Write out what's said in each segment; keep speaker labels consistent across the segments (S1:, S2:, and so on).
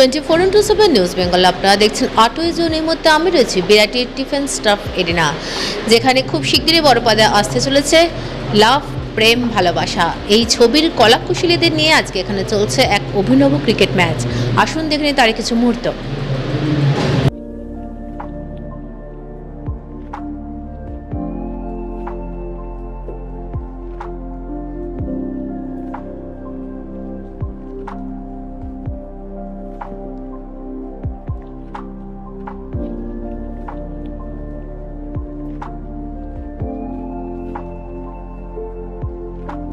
S1: Twenty four into seven news Bengal আপনারা দেখছেন আটই জুন এই মুহূর্তে আমি রয়েছি, বিরাটির ডিফেন্স স্টাফ এরিনা, যেখানে খুব শিগগিরই বড় পদে আসতে চলেছে লাভ, প্রেম, ভালোবাসা। এই ছবির কলাকুশলীদের নিয়ে আজকে এখানে চলছে এক অভিনব ক্রিকেট ম্যাচ আসুন দেখে তার কিছু মুহূর্ত।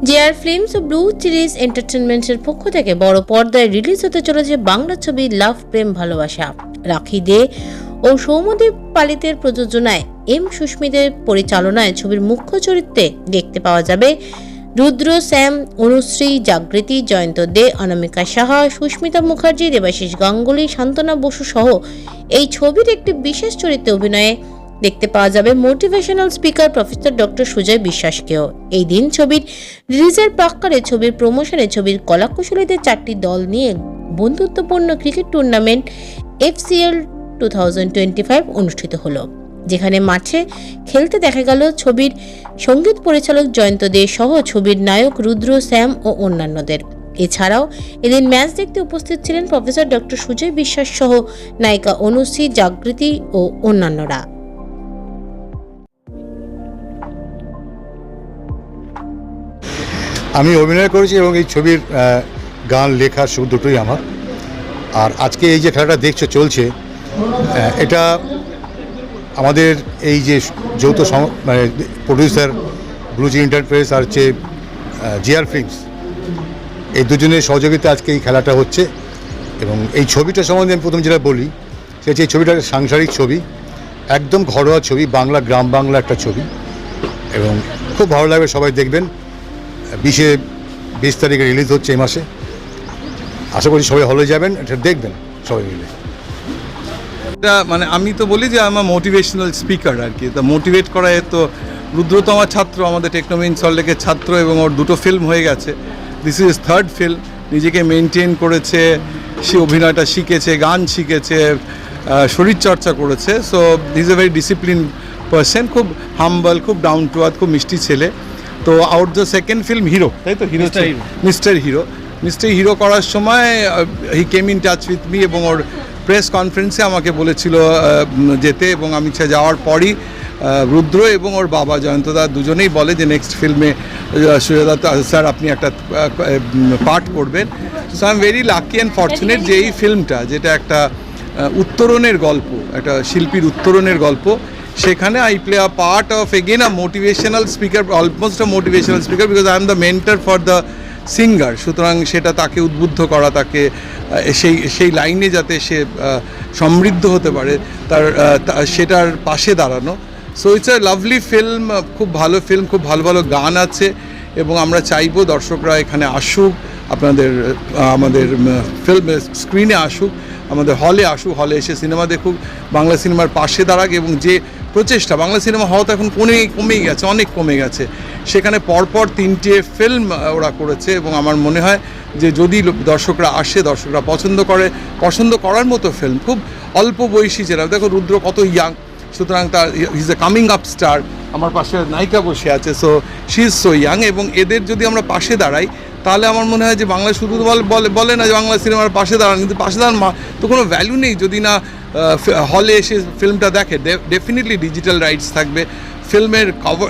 S1: জেআর ফিল্মস ও ব্লু চিরিজ এন্টারটেনমেন্টের পক্ষ থেকে বড় পর্দায় রিলিজ হতে চলেছে বাংলা ছবি লাভ প্রেম ভালোবাসা রাখি দে ও সৌমদীপ পালিতের প্রযোজনায় এম সুস্মিতের পরিচালনায় ছবির মুখ্য চরিত্রে দেখতে পাওয়া যাবে রুদ্র শ্যাম অনুশ্রী, জাগৃতি, জয়ন্ত দে, অনামিকা সাহা, সুস্মিতা মুখার্জি, দেবাশিস গাঙ্গুলি, শান্তনা বসু সহ এই ছবির একটি বিশেষ চরিত্রে অভিনয়ে দেখতে পাওয়া যাবে motivational speaker professor doctor Sujoy বিশ্বাসকেও। এই দিন ছবির রিলিজের প্রাক্কালে ছবির প্রমোশনে ছবির কলাকুশলীদের চারটি দল নিয়ে বন্ধুত্বপূর্ণ ক্রিকেট টুর্নামেন্ট এফসিএল টু অনুষ্ঠিত হলো। যেখানে মাঠে খেলতে দেখা গেল ছবির সংগীত পরিচালক জয়ন্ত দে সহ ছবির নায়ক রুদ্র শ্যাম ও অন্যান্যদের। এছাড়াও এদিন ম্যাচ দেখতে উপস্থিত ছিলেন প্রফেসর ডক্টর সুজয় বিশ্বাস সহ নায়িকা অনুশ্রী, জাগৃতি ও অন্যান্যরা।
S2: আমি অভিনয় করেছি এবং এই ছবির গান, লেখা সুর দুটোই আমার। আর আজকে এই যে খেলাটা দেখছ, চলছে এটা আমাদের এই যে যৌথ সং- মানে প্রডিউসার ব্লুজি ইন্টারপ্রাইজ আর হচ্ছে জিআর ফিল্মস এই দুজনের সহযোগিতা আজকে এই খেলাটা হচ্ছে। এবং এই ছবিটা সম্বন্ধে আমি প্রথম যেটা বলি সে হচ্ছে এই ছবিটা সাংসারিক ছবি, একদম ঘরোয়া ছবি, বাংলা, গ্রাম বাংলা একটা ছবি। এবং খুব ভালো লাগবে সবাই দেখবেন। বিশে বিশ তারিখে রিলিজ হচ্ছে এই মাসে। আশা করি সবাই হলে যাবেন, এটা দেখবেন সবাই মিলে।
S3: এটা মানে আমি তো বলি যে আমার মোটিভেশনাল স্পিকার আর কি। তা মোটিভেট করা তো রুদ্র আমার ছাত্র, আমাদের টেকনোমিন সল্লেকের ছাত্র এবং ওর দুটো ফিল্ম হয়ে গেছে। দিস ইজ থার্ড ফিল্ম নিজেকে মেনটেন করেছে, সে অভিনয়টা শিখেছে, গান শিখেছে শরীরচর্চা করেছে। So is a very discipline person খুব হাম্বল খুব ডাউন টু আর্থ খুব মিষ্টি ছেলে। তো out the second film hero তাই তো? Hero mister hero mister hero করার সময় he came in touch with me এবং ওর প্রেস কনফারেন্সে আমাকে বলেছিল যেতে এবং আমি সে যাওয়ার পরই রুদ্র এবং ওর বাবা জয়ন্তদা দুজনেই বলে যে নেক্সট ফিল্মে সুজাদা স্যার আপনি একটা পার্ট করবেন। So I am very lucky and fortunate যে এই ফিল্মটা যেটা একটা উত্তরণের গল্প একটা শিল্পীর উত্তরণের গল্প সেখানে I play a part of again a motivational speaker almost a motivational speaker because I am the mentor for the singer সুতরাং সেটা তাকে উদ্বুদ্ধ করা, তাকে সেই সেই লাইনে যাতে সে সমৃদ্ধ হতে পারে, তার সেটার পাশে দাঁড়ানো। So it's a lovely film খুব ভালো ফিল্ম খুব ভালো ভালো গান আছে, এবং আমরা চাইব দর্শকরা এখানে আসুক, আপনাদের আমাদের ফিল্ম স্ক্রিনে আসুক, আমাদের হলে আসুক হলে এসে সিনেমা দেখুক, বাংলা সিনেমার পাশে দাঁড়াক, এবং যে প্রচেষ্টা। বাংলা সিনেমা হওয়া তো এখন কমে, কমেই গেছে, অনেক কমে গেছে। সেখানে পরপর তিনটে ফিল্ম ওরা করেছে এবং আমার মনে হয় যে যদি দর্শকরা আসে, দর্শকরা পছন্দ করে, পছন্দ করার মতো ফিল্ম খুব অল্প বয়সী যারা, দেখো রুদ্র কত ইয়াং সুতরাং তার is a coming up star আমার পাশে নায়িকা বসে আছে so she is so young এবং এদের যদি আমরা পাশে দাঁড়াই তাহলে আমার মনে হয় যে বাংলা শুধু বল- বলে বলে না যে বাংলা সিনেমার পাশে দাঁড়ান কিন্তু পাশে দাঁড়ান তো কোনো ভ্যালু নেই যদি না হলে এসে ফিল্মটা দেখে। ডেফিনেটলি ডিজিটাল রাইটস থাকবে। ফিল্মের কভার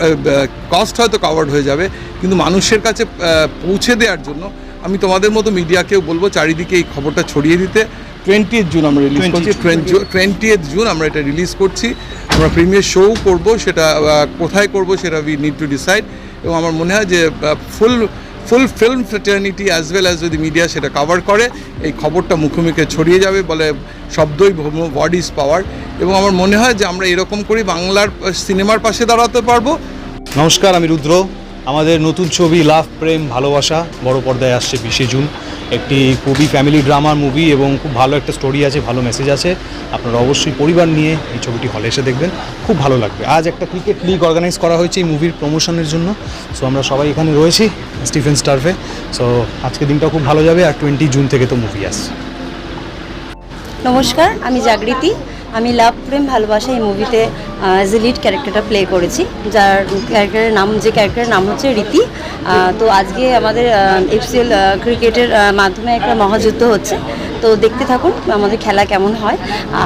S3: কস্ট হয়তো কভার্ড হয়ে যাবে কিন্তু মানুষের কাছে পৌঁছে দেওয়ার জন্য আমি তোমাদের মতো মিডিয়াকেও বলব চারিদিকে এই খবরটা ছড়িয়ে দিতে। টোয়েন্টি জুন আমরা রিলিজ করছি টোয়েন্টি জুন আমরা এটা রিলিজ করছি। আমরা প্রিমিয়ার শো করব সেটা কোথায় করব সেটা উই নিড টু ডিসাইড এবং আমার মনে হয় যে full full film fraternity as well as যদি মিডিয়া সেটা কভার করে। এই খবরটা মুখে মুখে ছড়িয়ে যাবে বলে শব্দই ওয়ার্ড ইজ পাওয়ার এবং আমার মনে হয় যে আমরা এরকম করেই বাংলার সিনেমার পাশে দাঁড়াতে পারব।
S4: নমস্কার, আমি রুদ্র। আমাদের নতুন ছবি লাভ, প্রেম, ভালোবাসা বড় পর্দায় আসছে বিশে জুন। একটি খুবই ফ্যামিলি ড্রামার মুভি এবং খুব ভালো একটা স্টোরি আছে, ভালো মেসেজ আছে। আপনারা অবশ্যই পরিবার নিয়ে এই ছবিটি হলে এসে দেখবেন। খুব ভালো লাগবে। আজ একটা ক্রিকেট লিগ অর্গানাইজ করা হয়েছে এই মুভির প্রমোশনের জন্য। সো আমরা সবাই এখানে রয়েছি স্টিফেন স্টারফে সো আজকে দিনটা খুব ভালো যাবে আর টোয়েন্টি জুন থেকে তো মুভি আসছে।
S5: নমস্কার, আমি জাগৃতি। আমি লাভ প্রেম ভালোবাসা এই মুভিতে অ্যাজ এ লিড ক্যারেক্টারটা প্লে করেছি, যার ক্যারেক্টারের নাম, যে ক্যারেক্টারের নাম হচ্ছে রীতি। তো আজকে আমাদের এফসিএল ক্রিকেটের মাধ্যমে একটা মহাযুদ্ধ হচ্ছে। তো দেখতে থাকুন আমাদের খেলা কেমন হয়।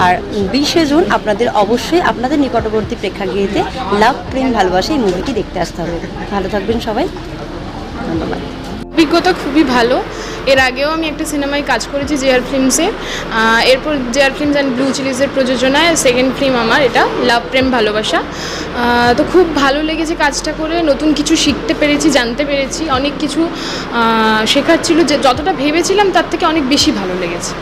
S5: আর বিশে জুন আপনাদের অবশ্যই আপনাদের নিকটবর্তী প্রেক্ষাগৃহেতে লাভ প্রেম ভালোবাসা এই মুভিটি দেখতে আসতে হবে। ভালো থাকবেন সবাই। ধন্যবাদ।
S6: অভিজ্ঞতা খুবই ভালো। এর আগেও আমি একটা সিনেমায় কাজ করেছি জেআর ফিল্মসে। এরপর J R films and blue চিলিজের প্রযোজনায় সেকেন্ড ফিল্ম আমার এটা, লাভ, প্রেম, ভালোবাসা। তো খুব ভালো লেগেছে কাজটা করে, নতুন কিছু শিখতে পেরেছি, জানতে পেরেছি। অনেক কিছু শেখার ছিল যে যতটা ভেবেছিলাম তার থেকে অনেক বেশি ভালো লেগেছে।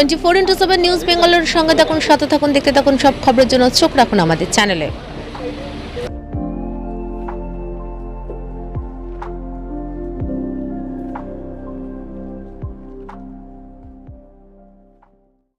S1: Twenty four into seven news বেঙ্গলের সঙ্গে থাকুন, সাথে থাকুন, দেখতে থাকুন সব খবরের জন্য চোখ রাখুন আমাদের চ্যানেলে।